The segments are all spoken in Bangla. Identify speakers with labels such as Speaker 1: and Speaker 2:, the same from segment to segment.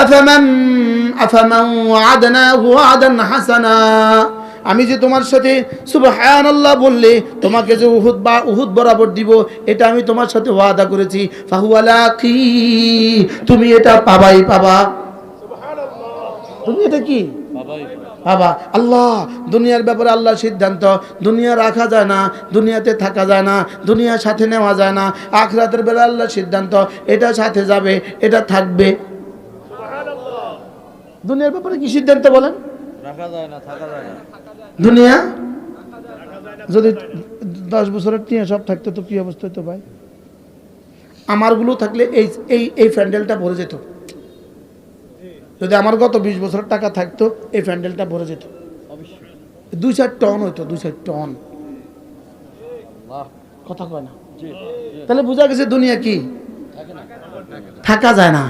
Speaker 1: আফামান আফামান ওয়াদনাহু ওয়াদান হাসানা। আমি যে তোমার সাথে সুবহানাল্লাহ বললে তোমাকে যে উহুদ বা উহুদ বরাবর দিব এটা আমি তোমার সাথে ওয়াদা করেছি। ফাহুয়ালা কি তুমি এটা পাবাই পাবা। তুমি এটা কি? বাবা আল্লাহ দুনিয়ার ব্যাপারে আল্লাহ সিদ্ধান্ত। দুনিয়া রাখা যায় না দুনিয়াতে থাকা যায় না দুনিয়ার সাথে নেওয়া যায় না। আখরাতের বেলা আল্লাহ সিদ্ধান্ত এটা সাথে যাবে এটা থাকবে। দুনিয়ার ব্যাপারে কি সিদ্ধান্ত বলেন? দুনিয়া? যদি দশ বছরের টিয়া সব থাকতো তো কি অবস্থা হতো ভাই? আমারগুলো থাকলে এই এই এই প্যান্ডেলটা ভরে যেত। যদি আমার গত বিশ বছরের টাকা থাকতো এই প্যান্ডেলটা ভরে যেত। দুই চার টন হইতো দুই চার টন। কথা কয় না? তাহলে বোঝা গেছে দুনিয়া কি?
Speaker 2: থাকা
Speaker 1: যায় না।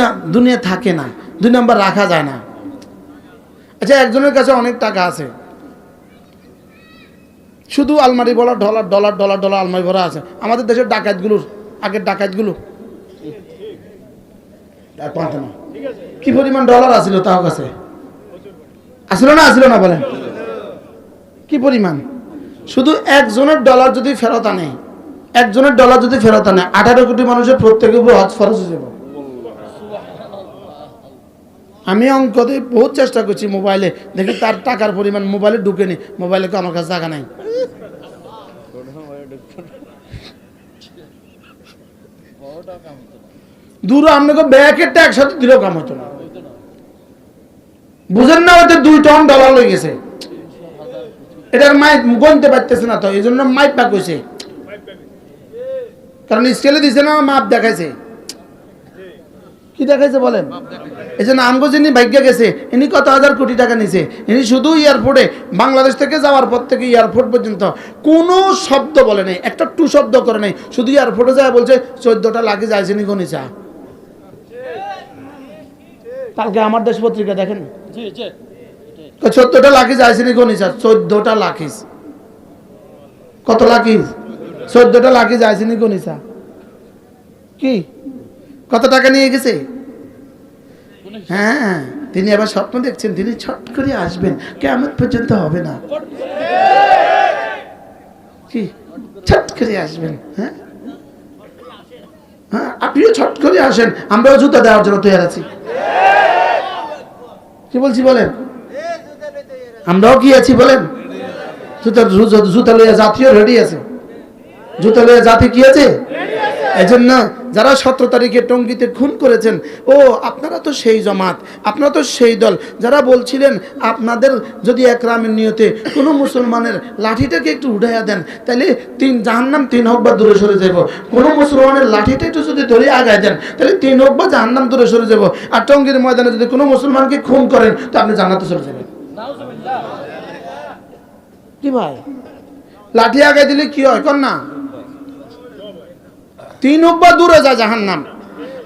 Speaker 1: না দুনিয়া থাকে না, দুই নাম্বার রাখা যায় না। আচ্ছা একজনের কাছে অনেক টাকা আছে। শুধু আলমারি বলা ডলার ডলার ডলার ডলার, আলমারি ভরা আছে। আমাদের দেশের ডাকাতগুলোর, আগের ডাকাতগুলো। কি পরিমাণ ডলার আছিল তাও কাছে? আসলো না আসলো না বলেন। কি পরিমাণ? শুধু একজনের ডলার যদি ফেরত আনে, একজনের ডলার যদি ফেরত আনে, আঠারো কোটি মানুষের প্রত্যেকের উপর হজ ফরজ হয়ে যাবে। আমি অঙ্ক দিয়ে বহুত চেষ্টা করছি মোবাইলে। দেখি তার টাকার পরিমাণ মোবাইলে ঢুকেনি। মোবাইলে তো আমার কাছে জায়গা নাই। দূর আপনাকে ব্যাকেটটা একসাথে দিলেও কাম হতো না। বুঝেন না, ওতে দুই টন ডলার লয়ে গেছে। এটার মাইক গনতে পারতেছে না তো এই জন্য মাইক পাক হয়েছে কারণ স্কেলে দিছে না, মাপ দেখাইছে। কি দেখাইছে বলেন? এই জন্য আমগো যিনি ভাগ্য গেছে ইনি কত হাজার কোটি টাকা নিছে? ইনি শুধু এয়ারপোর্টে বাংলাদেশ থেকে যাওয়ার পর থেকে এয়ারপোর্ট পর্যন্ত কোনো শব্দ বলে নাই। একটা টু শব্দ করে নেই। শুধু এয়ারপোর্টে যায় বলছে চোদ্দটা লাগে যাইছে নি গনিচা কালকে আমার দেশ পত্রিকা দেখেন? চোদ্দটা লাখিস আইসিনি গনিছা চোদ্দটা লাখিস কত লাখিস চোদ্দটা লাখিস আইসিনি গনিছা কি? কত টাকা নিয়ে গেছে? হ্যাঁ তিনি আবার স্বপ্ন দেখছেন, তিনি ছট করে আসবেন কেমন পর্যন্ত হবে না। কি? ছট করে আসবেন হ্যাঁ? হ্যাঁ আপনিও ছট করে আসেন, আমরাও জুতা দেওয়ার জন্য তৈরি আছি। কি বলছি বলেন? আমরাও কি আছি বলেন? জুতা জুতা লইয়া জাতীয় রেডি আছে। জুতা লইয়া জাতি কি আছে? এই জন্য যারা সতেরো তারিখে টঙ্গিতে খুন করেছেন, ও, আপনারা তো সেই জমাত, আপনারা তো সেই দল। যারা বলছিলেন, আপনাদের যদি একরামের নিয়তে কোনো মুসলমানের লাঠিটাকে একটু উঠাইয়া দেন তাহলে তিন, জাহান্নাম তিন হোক বা দূরে সরে যাব কোনো মুসলমানের লাঠিটা একটু যদি ধরে আগায় দেন তাহলে তিন হোক বা জাহান্নাম দূরে সরে যাব আর টঙ্গির ময়দানে যদি কোনো মুসলমানকে খুন করেন, তো আপনি জান্নাতে চলে যাবেন। কি ভাই? লাঠি আগায় দিলে কি হয়? কর না তিন হোক বা দূরে যায় জাহান নাম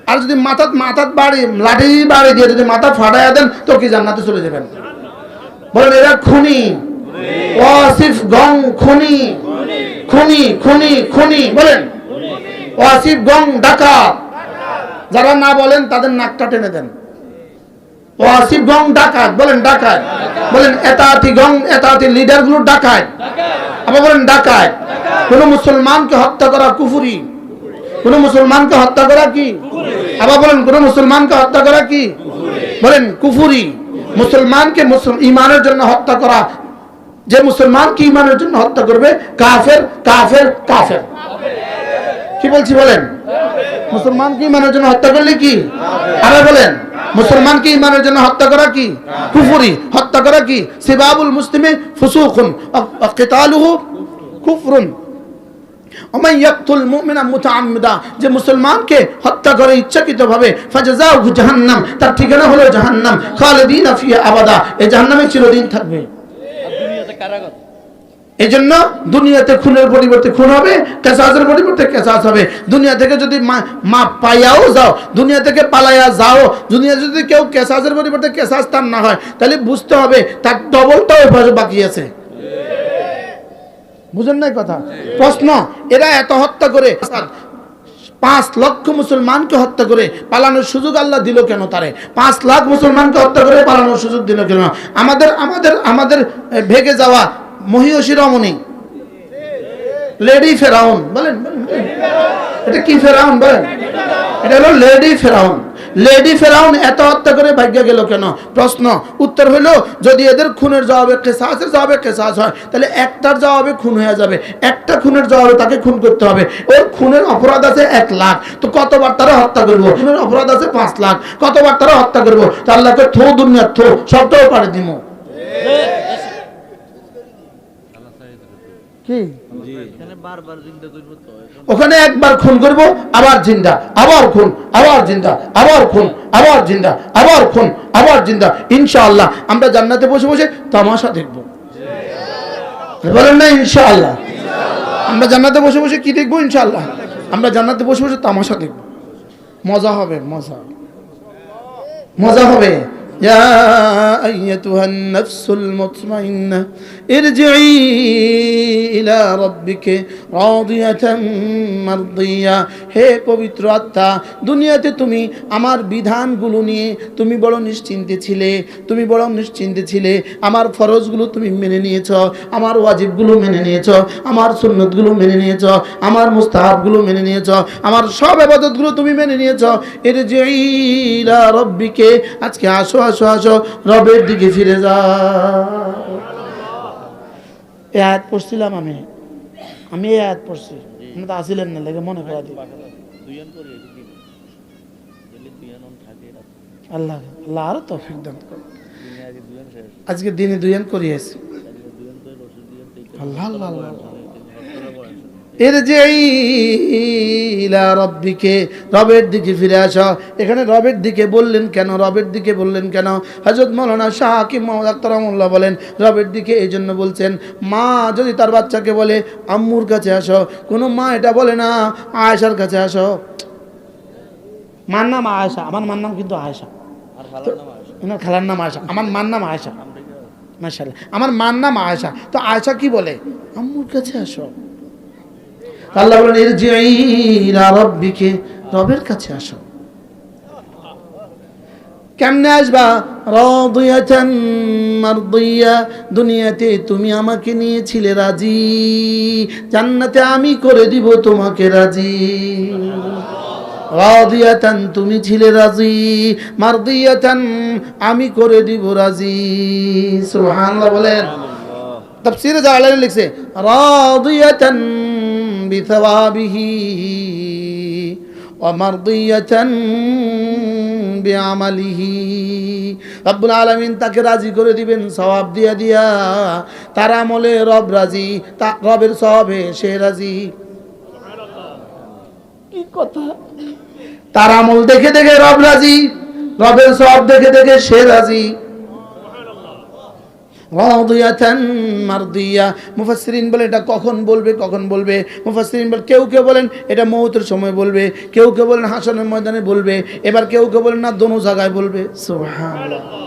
Speaker 1: আর যদি মাথাত মাথাত বাড়ি, লাঠি বাড়ি দিয়ে যদি মাথা ফাটাইয়া দেন, তো কি জান্নাতে চলে যাবেন? বলেন, এরা খুনি। ওয়াসিফ গং খুনি। খুনি খুনি খুনি। বলেন, ওয়াসিফ গং ডাকাত যারা না বলেন, তাদের নাকটা টেনে দেন। ওয়াসিফ গং ডাকাত, বলেন ডাকাত। বলেন, এতাতি গং, এতাতি লিডারগুলো ডাকাত। আবার বলেন, ডাকাত। কোন মুসলমানকে হত্যা করা কুফুরি। কোন মুসলমানকে হত্যা করা কি? আবার বলেন, কোন মুসলমানকে হত্যা করা কি? বলেন, কুফুরি। মুসলমানকে ইমানের জন্য হত্যা করা। যে মুসলমানকে ইমানের জন্য হত্যা করবে, কাফের কাফের কাফের। কি বলছি বলেন? মুসলমানকে ইমানের জন্য হত্যা করলে কি? আরে বলেন, মুসলমানকে ইমানের জন্য হত্যা করা কি? কুফুরি। হত্যা করা কি? সিবাবুল মুসলিমে ফুসুকুন কিতালুহু কুফরুন। ওমান ইয়াকতুল মুমিনা মুতাআম্মিদা যে মুসলমানকে হত্যা করে ইচ্ছাকৃতভাবে ফাজাযাহু জাহান্নাম তার ঠিকানা হলো জাহান্নাম খালিদিনা ফিহা আবাদা এই জাহান্নামে চিরদিন থাকবে।
Speaker 2: দুনিয়াতে কারাগার?
Speaker 1: এই জন্য দুনিয়াতে খুনের পরিবর্তে খুন হবে কেসাসের পরিবর্তে কেসাস হবে। দুনিয়া থেকে যদি মা- পাইয়াও যাও দুনিয়া থেকে পালাইয়া যাও দুনিয়া যদি কেউ কেসাসের পরিবর্তে কেসাস তার না হয় তাহলে বুঝতে হবে তার ডবলটাও বাকি আছে। বুঝেন নাই কথা? প্রশ্ন, এরা এত হত্যা করে, পাঁচ লক্ষ মুসলমানকে হত্যা করে পালানোর সুযোগ আল্লাহ দিল কেন তারে? পাঁচ লাখ মুসলমানকে হত্যা করে পালানোর সুযোগ দিল কেন? আমাদের আমাদের আমাদের ভেগে যাওয়া মহিষী রমণী। লেডি ফেরাউন বলেন। এটা কি ফেরাউন, বলেন? এটা হলো লেডি ফেরাউন। লেডি ফেরাউন এত হত্যা করে ভাগ্য গেল কেন? প্রশ্ন। উত্তর হলো যদি এদের খুনের জবাবে কেসাসের জবাবে কেসাস হয় তাহলে একটার জবাবে খুন হয়ে যাবে। একটা খুনের জবাবে তাকে খুন করতে হবে। ওর খুনের অপরাধ আছে এক লাখ। তো কতবার তারা হত্যা করব? খুনের অপরাধ আছে পাঁচ লাখ। কতবার তারা হত্যা করব? তো আল্লাহকে থো দুনিয়ার থো সবটাও পারে দিব। কি?
Speaker 2: বারবার চিন্তা করব তো এখন
Speaker 1: ওখানে একবার খুন করব, আবার জিন্দা, আবার খুন, আবার জিন্দা, আবার খুন, আবার জিন্দা, আবার খুন, আবার জিন্দা। ইনশাআল্লাহ, আমরা জান্নাতে বসে বসে তামাশা দেখব। বলেন না, ইনশাআল্লাহ। আমরা জান্নাতে বসে বসে কি দেখব, ইনশাআল্লাহ? আমরা জান্নাতে বসে বসে তামাশা দেখব। মজা হবে, মজা। মজা হবে। يا أيتها النفس المطمئنة ارجعي إلى ربك راضية مرضية হে পবিত্র আত্মা দুনিয়াতে তুমি আমার বিধানগুলো নিয়ে তুমি বড় নিশ্চিন্তে ছিলে তুমি বড় নিশ্চিন্তে ছিলে আমার ফরজগুলো তুমি মেনে নিয়েছ আমার ওয়াজিবগুলো মেনে নিয়েছ আমার সুন্নতগুলো মেনে নিয়েছ আমার মুস্তাহাবগুলো মেনে নিয়েছ আমার সব আবাদতগুলো তুমি মেনে নিয়েছ এর যে ইলা রব্বিকে আজকে আসো আসো আসো, রবের দিকে ফিরে যাও। এ পড়ছিলাম আমি। আমি এই আয়াত পড়ছি। আপনি তো আসিলেন না, লেগে মনে করা আল্লাহ আল্লাহ
Speaker 2: আরও শেষ
Speaker 1: আজকে দিনে দুইজন করিয়েছি। আল্লাহ আল্লাহ আল্লাহ। এর যে ইলা রব্বিকে রবের দিকে ফিরে আসো। এখানে রবের দিকে বললেন কেন? রবের দিকে বললেন কেন? হজরত মৌলানা শাহ হাকিম মোহাম্মদ আক্তার রহমুল্লাহ বলেন রবের দিকে এই জন্য বলছেন মা যদি তার বাচ্চাকে বলে আম্মুর কাছে আসো কোনো মা এটা বলে না আয়েশার কাছে আসো। মার নাম আয়েশা আমার মার নাম কিন্তু আয়েশা। ওনার খেলার নাম আয়েশা। আমার মার নাম আয়েশা। মাশাল্লাহ আমার মার নাম আয়েশা। তো আয়েশা কি বলে? আম্মুর কাছে আসো। আল্লাহ বলেন ইলা রব্বিকে রবের কাছে আসো। কেমনে আসবা? দুনিয়াতে তুমি আমাকে নিয়েছিলে রাজি। জান্নাতে আমি করে দিব তোমাকে রাজি। রাদিয়াতান তুমি ছিলে রাজি। মারদিয়াতান আমি করে দিব রাজি। সুবহানাল্লাহ বলেন। তাফসীরে জালালাইন লিখছে রাদিয়াতান ওয়া মারদিয়াতান বিআমালিহি। রব্বুল আলামিন তাকে রাজি করে দিবেন সওয়াব দিয়া দিয়া। তার আমলে রব রাজি তা রবের সওয়াবে সে রাজি। কি কথা? তার আমল দেখে দেখে রব রাজি রবের সব দেখে দেখে সে রাজি। মুফাসসিরিন বলে, এটা কখন বলবে কখন বলবে? মুফাসসিরিন বলে, কেউ কেউ বলেন, এটা মৌতের সময় বলবে। কেউ কেউ বলেন, হাসনের ময়দানে বলবে। এবার কেউ কেউ বলেন, না, দোনো জায়গায় বলবে। সুবহানাল্লাহ।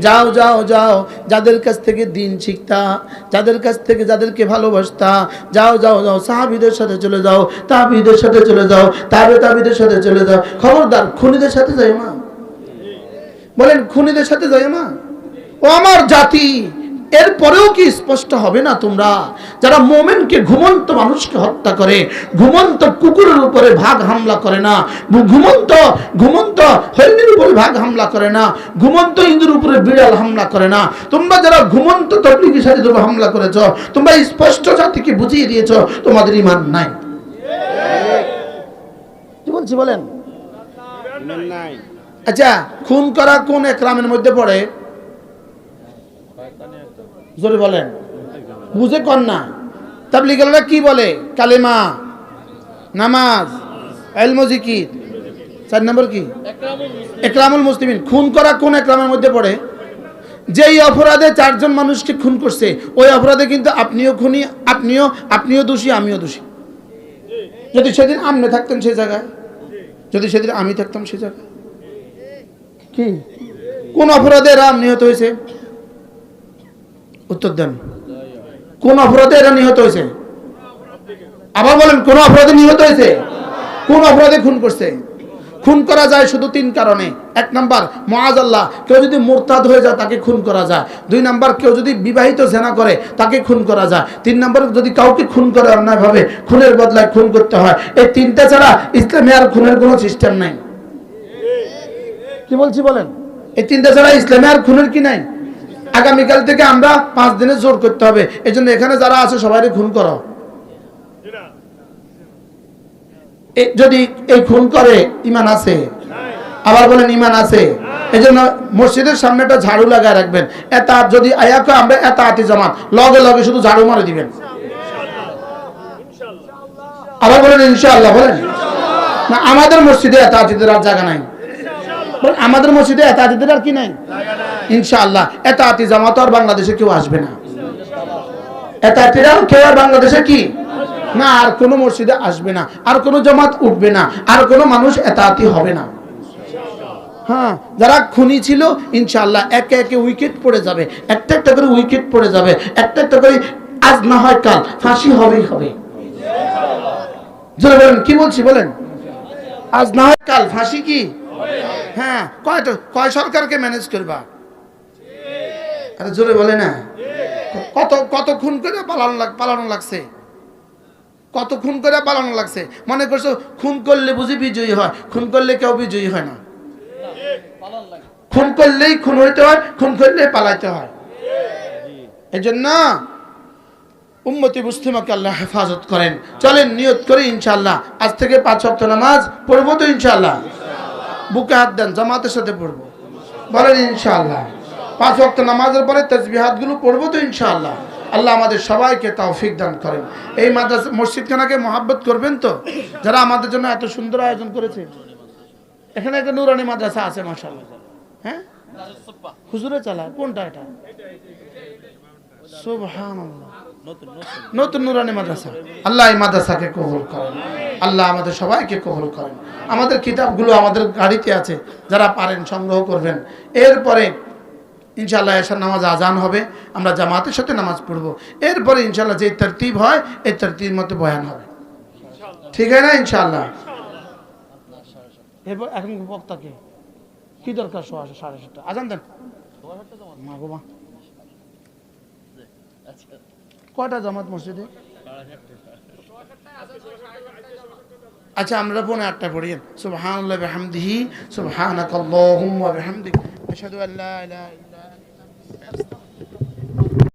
Speaker 1: যাও যাও যাও, যাদের কাছ থেকে দিন শিখতা, যাদের কাছ থেকে যাদেরকে ভালোবাসতা, যাও যাও যাও, সাহাবিদের সাথে চলে যাও, তাবিদের সাথে চলে যাও, তাবে তাবিদের সাথে চলে যাও। খবরদার, খুনিদের সাথে যাই মা। বলেন, খুনিদের সাথে যাই মা। ও আমার জাতি। এরপরেও কি স্পষ্ট হবে না তোমরা? যারা মোমেনকে ঘুমন্ত মানুষকে হত্যা করে ঘুমন্ত কুকুরের উপরে ভাগ হামলা করে না ঘুমন্ত ঘুমন্ত হরিণের উপরে ভাগ হামলা করে না ঘুমন্ত ইন্দুর উপরে বিড়াল হামলা করে না তোমরা যারা ঘুমন্ত তবলিগি সাথে তোমরা হামলা করেছ তোমরা স্পষ্ট জাতিকে বুঝিয়ে দিয়েছ তোমাদের ইমান নাই। কি বলছি বলেন? আচ্ছা খুন করা কোন একরামের মধ্যে পড়ে? জোরে বলেন। বুঝে কন না। তাবলিগালরা কি বলে? কালেমা, নামাজ এলমজিকির চার নম্বর কি? একরামুল মুসলিমিন। খুন করা কোন একরামের মধ্যে পড়ে? যেই অপরাধে চারজন মানুষকে খুন করছে, ওই অপরাধে কিন্তু আপনিও খুনি, আপনিও আপনিও দোষী, আমিও দোষী। যদি সেদিন আমনে থাকতেন সে জায়গায়, যদি সেদিন আমি থাকতাম সে জায়গায়। কি? কোন অপরাধে এরা নিহত হয়েছে? উত্তর দেন। কোন অপরাধে এরা নিহত হয়েছে? আবার বলেন, কোন অপরাধে নিহত হয়েছে? কোন অপরাধে খুন করছে? খুন করা যায় শুধু তিন কারণে। এক নাম্বার, মহাজাল্লাহ, কেউ যদি মোরতাদ হয়ে যায়, তাকে খুন করা যায়। দুই নাম্বার, কেউ যদি বিবাহিত জেনা করে, তাকে খুন করা যায়। তিন নাম্বার, যদি কাউকে খুন করে অন্যায়ভাবে, খুনের বদলায় খুন করতে হয়। এই তিনটা ছাড়া ইসলামে আর খুনের কোনো সিস্টেম নাই। কি বলছি বলেন? এই তিনটা ছাড়া ইসলামে আর খুনের কি নাই? আগামীকাল থেকে আমরা পাঁচ দিনে জোর করতে হবে। এই এখানে যারা আছে সবাই খুন করো। যদি এই খুন করে, ইমান আছে? আবার বলেন, ইমান আছে। এই জন্য মসজিদের সামনে একটা ঝাড়ু লাগায় রাখবেন। এতা যদি আয়াকে আমরা এতা আতি জামাত। লগে লগে শুধু ঝাড়ু মারে দিবেন। আবার বলেন, ইনশাআল্লাহ, বলেন। না, আমাদের মসজিদে এত আতিদের আর জায়গা নাই। আমাদের মসজিদে এত আতিদের আর কি নাই? ইনশাআল্লাহ। এত আতি জামাত আর বাংলাদেশে কেউ আসবে না। এত আতিরা কেউ আর বাংলাদেশে কি? না, আর কোনো মসজিদে আসবে না, আর কোনো জামাত উঠবে না, আর কোনো মানুষ এতাতি হবে না। হ্যাঁ যারা খুনি ছিল, ইনশাআল্লাহ একে একে উইকেট পড়ে যাবে, একটা একটা করে উইকেট পড়ে যাবে, একটা একটা করে আজ না হয় কাল, ফাঁসি হবেই হবে। কি বলছি বলেন? আজ না হয় কাল, ফাঁসি কি? হ্যাঁ কয়টা কয় সরকারকে ম্যানেজ করবা? আরে জোরে বলে না। কত কত খুন করে পালানো পালানো লাগছে? কত খুন করে পালানো লাগছে? মনে করছ খুন করলে বুঝি বিজয়ী হয়, খুন করলে কেউ বিজয়ী হয় না? খুন করলেই খুন হইতে হয়, খুন করলেই পালাইতে হয়। এই জন্য উম্মতি মুসলিমাকে আল্লাহ হেফাজত করেন। চলেন, নিয়ত করি ইনশাল্লাহ আজ থেকে পাঁচ সপ্তাহ নামাজ, পড়ব তো ইনশাল্লাহ বুকে হাত দেন, জামাতের সাথে পড়ব। বলেন ইনশাআল্লাহ। পাঁচ ওয়াক্ত নামাজের পরে তসবিহাতগুলো পড়ব তো ইনশাআল্লাহ। আল্লাহ আমাদের সবাইকে তৌফিক দান করেন। এই মাদ্রাসা, মসজিদখানাকে মহাব্বত করবেন তো? যারা আমাদের জন্য এত সুন্দর আয়োজন করেছে। এখানে একটা নুরানি মাদ্রাসা আছে, মাশাআল্লাহ। হ্যাঁ? হুজুরে চালায়। কোনটা এটা?
Speaker 2: নতুন
Speaker 1: নুরানি মাদ্রাসা। আল্লাহ এই মাদ্রাসাকে কবুল করেন। আল্লাহ আমাদের সবাইকে কবুল করেন। আমাদের কিতাবগুলো আমাদের গাড়িতে আছে, যারা পারেন সংগ্রহ করবেন। এরপরে ইনশাল্লাহ এসার নামাজ আজান হবে, আমরা জামাতের সাথে নামাজ পড়ব। এরপরে ইনশাল্লাহ যে তরতিব হয়, এই তরতিব মতো বয়ান হবে। ঠিক আছে না ইনশাল্লাহ এরপর এখন বক্তাকে কি দরকার আসে সাড়ে সাতটা? আজান দেন। মা। কয়টা জামাত মসজিদে? আচ্ছা আমরা পৌনে আটটা পড়ি। সুবহানাল্লাহ বিহামদিহি